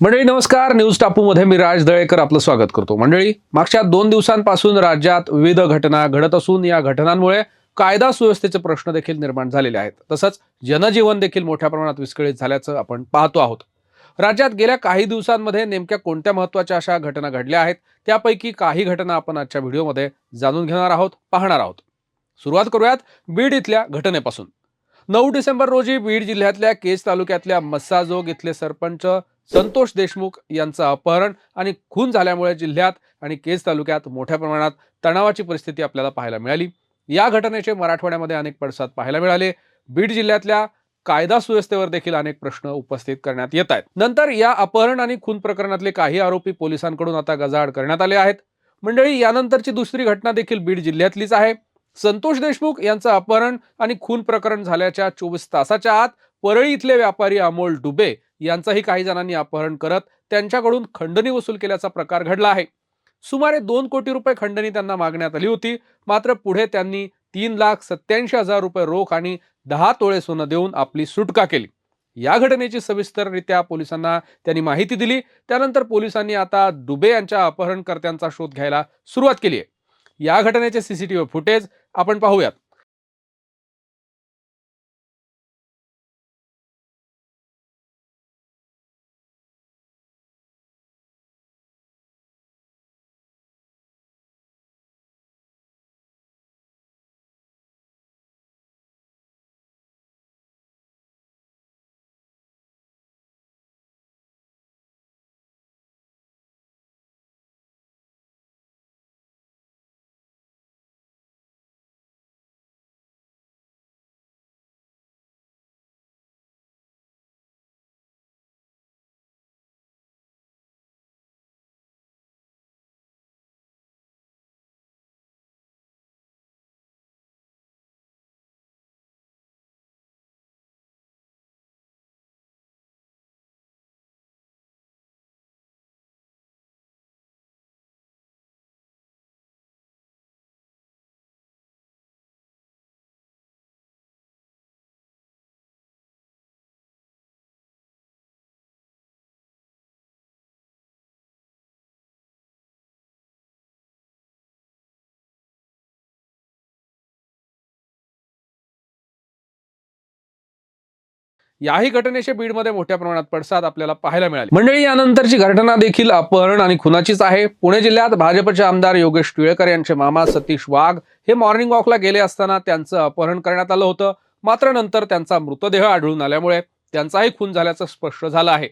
मंडळी नमस्कार. न्यूज टापूमध्ये मी राज दळेकर आपलं स्वागत करतो. मंडळी मागच्या दोन दिवसांपासून राज्यात विविध घटना घडत असून या घटनांमुळे कायदा सुव्यवस्थेचे प्रश्न देखील निर्माण झालेले आहेत. तसंच जनजीवन देखील मोठ्या प्रमाणात विस्कळीत झाल्याचं आपण पाहतो आहोत. राज्यात गेल्या काही दिवसांमध्ये नेमक्या कोणत्या महत्त्वाच्या अशा घटना घडल्या आहेत त्यापैकी काही घटना आपण आजच्या व्हिडिओमध्ये जाणून घेणार आहोत पाहणार आहोत. सुरुवात करूयात बीड इथल्या घटनेपासून. नऊ डिसेंबर रोजी बीड जिल्ह्यातल्या केज तालुक्यातल्या मस्साजोग इथले सरपंच संतोष देशमुख यांचं अपहरण आणि खून झाल्यामुळे जिल्ह्यात आणि केज तालुक्यात मोठ्या प्रमाणात तणावाची परिस्थिती आपल्याला पाहायला मिळाली. या घटनेचे मराठवाड्यामध्ये अनेक पडसाद पाहायला मिळाले. बीड जिल्ह्यातल्या कायदा सुव्यवस्थेवर देखील अनेक प्रश्न उपस्थित करण्यात येत आहेत. नंतर या अपहरण आणि खून प्रकरणातले काही आरोपी पोलिसांकडून आता गजाआड करण्यात आले आहेत. मंडळी यानंतरची दुसरी घटना देखील बीड जिल्ह्यातलीच आहे. संतोष देशमुख यांचं अपहरण आणि खून प्रकरण झाल्याच्या चोवीस तासाच्या आत परळी इथले व्यापारी अमोल डुबे यांचाही काही जणांनी अपहरण करत त्यांच्याकडून खंडणी वसूल केल्याचा प्रकार घडला आहे. सुमारे दोन कोटी रुपये खंडणी त्यांना मागण्यात आली होती. मात्र पुढे त्यांनी तीन लाख सत्याऐंशी हजार रुपये रोख आणि दहा तोळे सोनं देऊन आपली सुटका केली. या घटनेची सविस्तररित्या पोलिसांना त्यांनी माहिती दिली. त्यानंतर पोलिसांनी आता डुबे यांच्या अपहरणकर्त्यांचा शोध घ्यायला सुरुवात केली आहे. या घटनेचे सीसीटीव्ही फुटेज आपण पाहूयात. याही घटनेचे बीडमध्ये मोठ्या प्रमाणात पडसाद आपल्याला पाहायला मिळाले. मंडळी यानंतरची घटना देखील अपहरण आणि खुनाचीच आहे. पुणे जिल्ह्यात भाजपचे आमदार योगेश टिळेकर यांचे मामा सतीश वाघ हे मॉर्निंग वॉकला गेले असताना त्यांचं अपहरण करण्यात आलं होतं. मात्र नंतर त्यांचा मृतदेह आढळून आल्यामुळे त्यांचाही खून झाल्याचं स्पष्ट झालं आहे.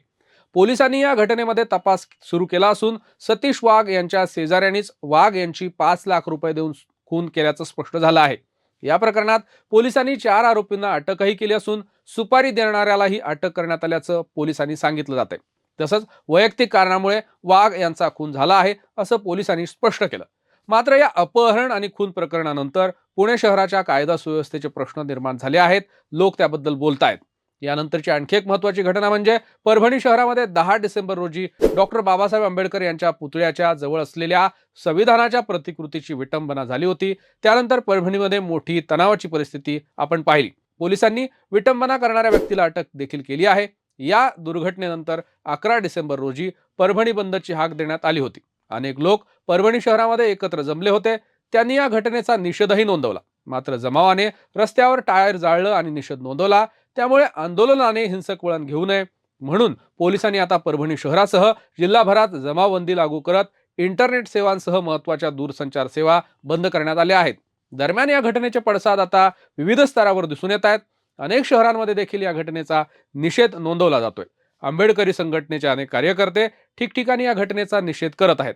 पोलिसांनी या घटनेमध्ये तपास सुरू केला असून सतीश वाघ यांच्या शेजाऱ्यांनीच वाघ यांची पाच लाख रुपये देऊन खून केल्याचं स्पष्ट झालं आहे. या प्रकरणात पोलिसांनी चार आरोपींना अटकही केली असून सुपारी देणाऱ्यालाही अटक करण्यात आल्याचं पोलिसांनी सांगितलं जाते तसंच वैयक्तिक कारणामुळे वाघ यांचा खून झाला आहे असं पोलिसांनी स्पष्ट केलं. मात्र या अपहरण आणि खून प्रकरणानंतर पुणे शहराच्या कायदा सुव्यवस्थेचे प्रश्न निर्माण झाले आहेत लोक त्याबद्दल बोलतायत. यानंतरची आणखी एक महत्वाची घटना म्हणजे परभणी शहरामध्ये दहा डिसेंबर रोजी डॉक्टर बाबासाहेब आंबेडकर यांच्या पुतळ्याच्या जवळ असलेल्या संविधानाच्या प्रतिकृतीची विटंबना झाली होती. त्यानंतर परभणीमध्ये मोठी तणावाची परिस्थिती आपण पाहिली. पोलिसांनी विटंबना करणाऱ्या व्यक्तीला अटक देखील केली आहे. या दुर्घटनेनंतर अकरा डिसेंबर रोजी परभणी बंदची हाक देण्यात आली होती. अनेक लोक परभणी शहरामध्ये एकत्र जमले होते. त्यांनी या घटनेचा निषेधही नोंदवला. मात्र जमावाने रस्त्यावर टायर जाळलं आणि निषेध नोंदवला. त्यामुळे आंदोलनाने हिंसक वळण घेऊ नये. म्हणून पोलिसांनी आता परभणी शहरासह जिल्हाभरात जमावबंदी लागू करत इंटरनेट सेवांसह महत्त्वाच्या दूरसंचार सेवा बंद करण्यात आल्या आहेत. दरम्यान या घटनेचे पडसाद आता विविध स्तरावर दिसून येत आहेत. अनेक शहरांमध्ये देखील या घटनेचा निषेध नोंदवला जातोय. आंबेडकरी संघटनेचे अनेक कार्यकर्ते ठिकठिकाणी या घटनेचा निषेध करत आहेत.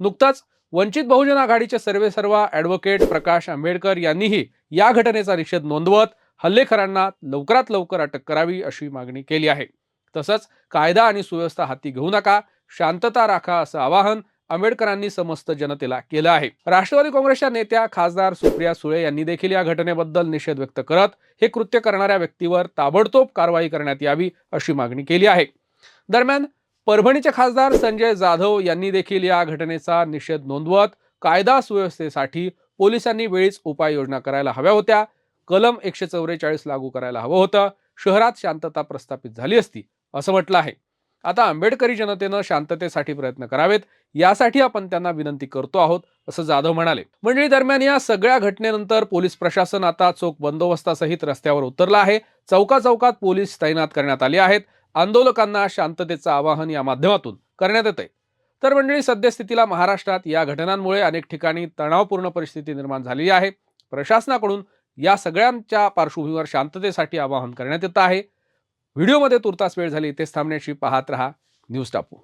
नुकताच वंचित बहुजन आघाडीचे सर्वे सर्वा ॲडव्होकेट प्रकाश आंबेडकर यांनीही या घटनेचा निषेध नोंदवत हल्लेखरांना लवकरात लवकर अटक करावी अशी मागणी केली आहे. तसंच कायदा आणि सुव्यवस्था हाती घेऊ नका शांतता राखा असं आवाहन आंबेडकरांनी समस्त जनतेला केलं आहे. राष्ट्रवादी काँग्रेसच्या नेत्या खासदार सुप्रिया सुळे यांनी देखील या घटनेबद्दल निषेध व्यक्त करत हे कृत्य करणाऱ्या व्यक्तीवर ताबडतोब कारवाई करण्यात यावी अशी मागणी केली आहे. दरम्यान परभणीचे खासदार संजय जाधव यांनी देखील या घटनेचा निषेध नोंदवत कायदा सुव्यवस्थेसाठी पोलिसांनी वेळीच उपाययोजना करायला हव्या होत्या. कलम एकशे चौवेचाळीस लागू करायला हवं होतं. शहरात शांतता प्रस्थापित झाली असती असं म्हटलं आहे. आता आंबेडकरी जनतेनं शांततेसाठी प्रयत्न करावेत. यासाठी आपण त्यांना विनंती करतो आहोत असं जाधव म्हणाले. मंडळी दरम्यान या सगळ्या घटनेनंतर पोलीस प्रशासन आता चोख बंदोबस्तासहित रस्त्यावर उतरलं आहे. चौका चौकात पोलीस तैनात करण्यात आले आहेत. आंदोलकांना शांततेचं आवाहन या माध्यमातून करण्यात येत आहे तर मंडळी सद्यस्थितीला महाराष्ट्रात या घटनांमुळे अनेक ठिकाणी तणावपूर्ण परिस्थिती निर्माण झाली आहे. प्रशासनाकडून या सगळ्यांच्या पार्श्वभूमीवर शांततेसाठी आवाहन करण्यात येत आहे. व्हिडिओमध्ये तुर्तास वेळ झाली तेच थांबण्याची पाहत रहा. न्यूज टापू.